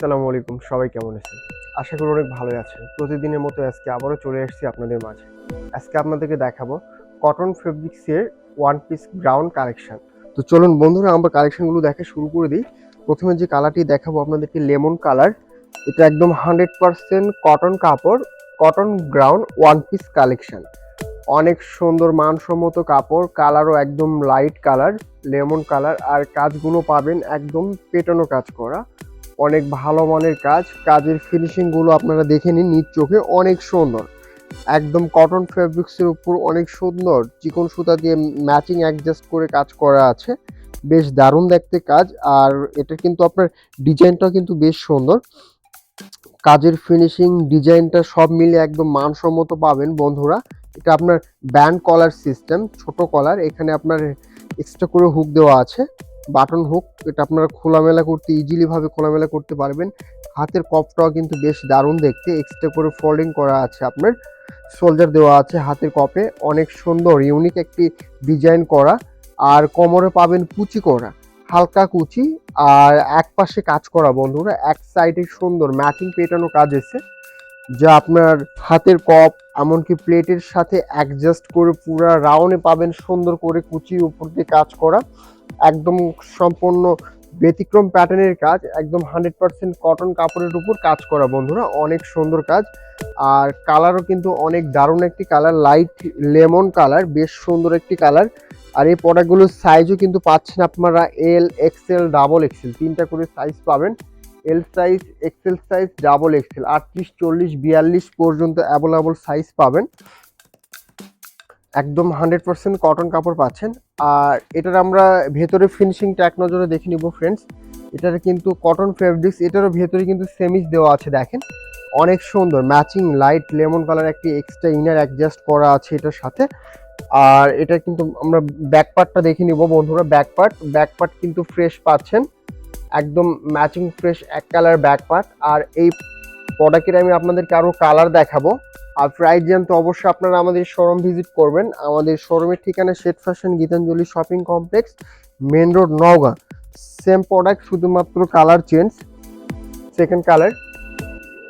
আসসালামু আলাইকুম, সবাই কেমন আছেন? আশা করি অনেক ভালোই আছেন। প্রতিদিনের মতো আজকে আবারও চলে এসেছি আপনাদের মাঝে। আজকে আপনাদেরকে দেখাবো কটন ফেব্রিক্সের ওয়ান পিস গ্রাউন্ড কালেকশন তো চলুন বন্ধুরা, আমরা কালেকশনগুলো দেখা শুরু করে দিই। প্রথমে যে কালারটি দেখাবো আপনাদেরকে লেমন কালার এটা একদম হান্ড্রেড পার্সেন্ট কটন কাপড় cotton ground one piece collection অনেক সুন্দর মানসম্মত কাপড় কালারও একদম লাইট কালার লেমন কালার আর কাজগুলো পাবেন একদম পেটানো কাজ করা। অনেক ভালো মানের কাজ। কাজের ফিনিশিংগুলো আপনারা দেখে নিন, নিজ চোখে অনেক সুন্দর। একদম কটন ফেব্রিক্সের উপর অনেক সুন্দর, চিকন সুতা দিয়ে ম্যাচিং অ্যাডজাস্ট করে কাজ করা আছে। বেশ দারুণ দেখতে কাজ, আর এটা কিন্তু আপনার ডিজাইনটাও কিন্তু বেশ সুন্দর। কাজের ফিনিশিং ডিজাইনটা সব মিলে একদম মানসম্মত পাবেন বন্ধুরা। এটা আপনার ব্যান্ড কলার সিস্টেম ছোট কলার এখানে আপনার এক্সট্রা করে হুক দেওয়া আছে। বাটন হুক, এটা আপনারা খোলামেলা করতে ইজিলিভাবে খোলামেলা করতে পারবেন। হাতের কপটাও কিন্তু বেশ দারুণ দেখতে। এক্সট্রা করে ফোল্ডিং করা আছে আপনার। শোল্ডার দেওয়া আছে হাতের কপে। অনেক সুন্দর ইউনিক একটি ডিজাইন করা। আর কোমরে পাবেন কুচি করা। হালকা কুচি। আর এক পাশে কাজ করা বন্ধুরা, এক সাইডে সুন্দর ম্যাচিং পেটানো কাজ এসে যা আপনার হাতের কপ, এমনকি প্লেটের সাথে অ্যাডজাস্ট করে পুরা রাউন্ডে পাবেন সুন্দর করে কুচির উপর দিয়ে কাজ করা। একদম সম্পূর্ণ ব্যতিক্রম প্যাটার্নের কাজ, একদম হান্ড্রেড পার্সেন্ট কটন কাপড়ের উপর কাজ করা বন্ধুরা, অনেক সুন্দর কাজ। আর কালারও কিন্তু অনেক দারুণ একটি কালার লাইট লেমন কালার বেশ সুন্দর একটি কালার আর এই প্রোডাক্টগুলোর সাইজও কিন্তু পাচ্ছেন আপনারা এল এক্সেল ডাবল এক্সেল তিনটা করে সাইজ পাবেন। L size XL size double XL আটত্রিশ, চল্লিশ, বিয়াল্লিশ পর্যন্ত অ্যাভেলেবল সাইজ পাবেন। একদম হান্ড্রেড পার্সেন্ট কটন কাপড় পাচ্ছেন। আর এটার আমরা ভেতরে ফিনিশিংটা এক নজরে দেখে নিব ফ্রেন্ডস এটার কিন্তু কটন ফেব্রিক্স এটারও ভেতরে কিন্তু সেমিজ দেওয়া আছে, দেখেন। অনেক সুন্দর ম্যাচিং লাইট লেমন কালার একটি এক্সট্রা ইনার অ্যাডজাস্ট করা আছে এটার সাথে। আর এটা কিন্তু আমরা ব্যাক পার্টটা দেখে নিব বন্ধুরা ব্যাক পার্ট ব্যাক পার্ট কিন্তু ফ্রেশ পাচ্ছেন। একদম ম্যাচিং ফ্রেশ এক কালার ব্যাক পার্ট আর এই প্রোডাক্টের আমি আপনাদেরকে আরও কালার দেখাবো। আর প্রাইস জানতে অবশ্যই আপনারা আমাদের শোরুম ভিজিট করবেন। আমাদের শোরুমের ঠিকানা শেট fashion Gitanjali shopping complex main road Naogaon. Same product শুধুমাত্র কালার চেঞ্জ সেকেন্ড কালার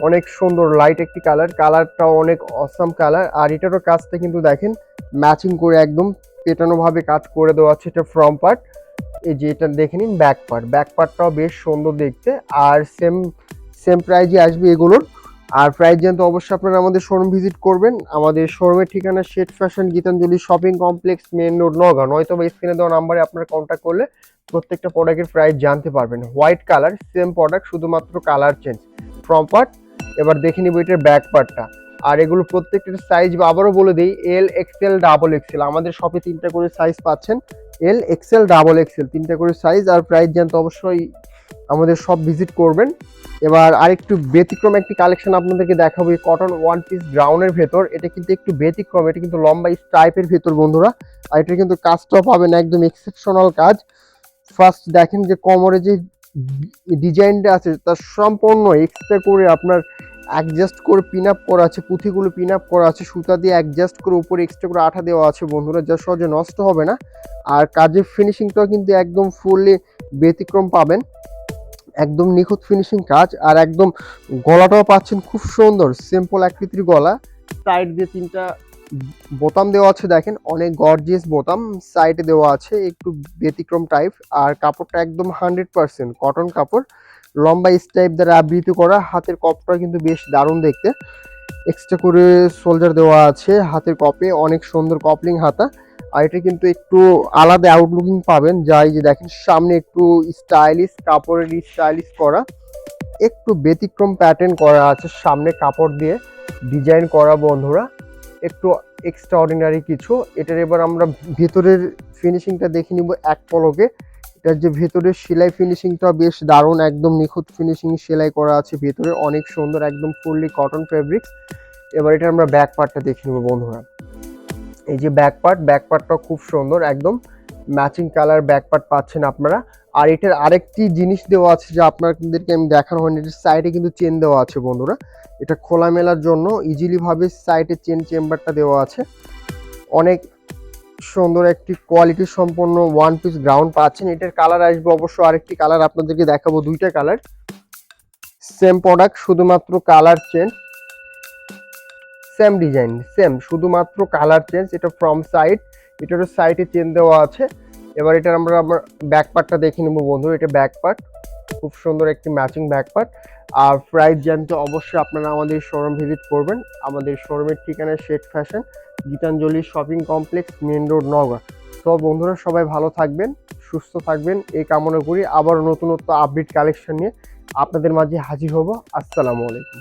অনেক সুন্দর লাইট একটি কালার কালারটাও অনেক অসাম কালার আর এটারও কাজটা কিন্তু দেখেন ম্যাচিং করে একদম পেটানোভাবে কাজ করে দেওয়া আছে এটা ফ্রম পার্ট এই যে এটা দেখে নিন ব্যাক পার্ট ব্যাক পার্টটাও বেশ সুন্দর দেখতে। আর সেম সেম প্রাইজে আসবে এগুলোর। আর প্রাইস জানতে অবশ্যই আপনারা আমাদের শোরুম ভিজিট করবেন। আমাদের শোরুমের ঠিকানা শেট fashion Gitanjali shopping complex main road Naga নয়তো বা স্ক্রিনে দেওয়া নাম্বারে আপনারা কন্ট্যাক্ট করলে প্রত্যেকটা প্রোডাক্টের প্রাইস জানতে পারবেন। হোয়াইট কালার সেম প্রোডাক্ট শুধুমাত্র কালার চেঞ্জ ফ্রম পার্ট এবার দেখে নিব এটার ব্যাক পার্টটা আর এগুলো প্রত্যেকটার সাইজ আবারও বলে দিই এল এক্সেল ডাবল এক্সেল আমাদের শপে তিনটা করে সাইজ পাচ্ছেন। এল এক্সেল ডাবল এক্সেল তিনটা করে সাইজ আর প্রাইস জানতে অবশ্যই আমাদের সব ভিজিট করবেন। এবার আরেকটু ব্যতিক্রম একটি কালেকশন আপনাদেরকে দেখাবো কটন ওয়ান পিস গ্রাউন্ডের ভেতর। এটা কিন্তু একটু ব্যতিক্রম, এটা কিন্তু লম্বা স্ট্রাইপের ভেতর বন্ধুরা। আর এটা কিন্তু কাজটাও পাবেন, একদম এক্সেপশনাল কাজ। ফার্স্ট দেখেন যে কোমরে যে ডিজাইনটা আছে তার সম্পূর্ণ এক্সট্রা করে আপনার অ্যাডজাস্ট করে পিন আপ করা আছে, পুঁথিগুলো পিন আপ করা আছে, সুতা দিয়ে অ্যাডজাস্ট করে উপরে এক্সট্রা করে আঠা দেওয়া আছে বন্ধুরা, যা সহজে নষ্ট হবে না। আর কাজের ফিনিশিংটাও কিন্তু একদম ফুললি ব্যতিক্রম পাবেন। একদম নিখুঁত ফিনিশিং কাজ আর একদম গলাটাও পাচ্ছেন খুব সুন্দর সিম্পল আকৃতির গলা। সাইড দিয়ে তিনটা বোতাম দেওয়া আছে, দেখেন, অনেক গর্জিয়াস বোতাম। সাইডে দেওয়া আছে একটু ব্যতিক্রম টাইপ আর কাপড়টা একদম হান্ড্রেড পার্সেন্ট কটন কাপড়। লম্বা স্টাইপ দ্বারা আবৃত করা, হাতের কপটা কিন্তু বেশ দারুণ দেখতে। এক্সট্রা করে শোল্ডার দেওয়া আছে, হাতের কপে অনেক সুন্দর কপলিং হাতা। আর এটা কিন্তু একটু আলাদা আউটলুকিং পাবেন। যা যে দেখেন, সামনে একটু স্টাইলিশ কাপড়ের স্টাইলিশ করা। একটু ব্যতিক্রম প্যাটার্ন করা আছে সামনে কাপড় দিয়ে। ডিজাইন করা বন্ধুরা, একটু এক্সট্রা অর্ডিনারি কিছু। এটার এবার আমরা ভেতরের ফিনিশিংটা দেখে নিব এক পলকে। এটার যে ভেতরের সেলাই ফিনিশিংটা বেশ দারুণ, একদম নিখুঁত ফিনিশিং সেলাই করা আছে ভেতরে। অনেক সুন্দর, একদম ফুললি কটন ফেব্রিক্স এবার এটা আমরা ব্যাক পার্টটা দেখে নেব বন্ধুরা। এই যে ব্যাক পার্ট ব্যাক পার্টটা খুব সুন্দর, একদম ম্যাচিং কালার ব্যাক পার্ট পাচ্ছেন আপনারা। আর এটার আরেকটি জিনিস দেওয়া আছে যে আপনাদেরকে আমি দেখানো হয়নি, এটার সাইডে কিন্তু চেন দেওয়া আছে বন্ধুরা। এটা খোলা মেলার জন্য ইজিলিভাবে সাইডে চেন চেম্বারটা দেওয়া আছে। অনেক সুন্দর একটি কোয়ালিটি সম্পন্ন ওয়ান পিস গ্রাউন্ড পাচ্ছেন। এটার কালার আসবে অবশ্য আরেকটি কালার আপনাদেরকে দেখাবো দুইটা কালার সেম প্রোডাক্ট শুধুমাত্র colour change same design same শুধুমাত্র কালার চেঞ্জ এটা ফ্রম সাইড এটারও সাইডে চেন দেওয়া আছে। এবার এটার আমরা আমার ব্যাক পার্টটা দেখে নেব বন্ধু, এটা ব্যাক পার্ট খুব সুন্দর একটি ম্যাচিং ব্যাক পার্ট আর প্রাইস জানতে অবশ্যই আপনারা আমাদের শোরুম ভিজিট করবেন। আমাদের শোরুমের ঠিকানা Sheikh fashion Gitanjali shopping complex main road নগর তো বন্ধুরা, সবাই ভালো থাকবেন, সুস্থ থাকবেন, এই কামনা করি। আবার নতুনত্ব আপডেট কালেকশন নিয়ে আপনাদের মাঝে হাজির হব। আসসালামু আলাইকুম।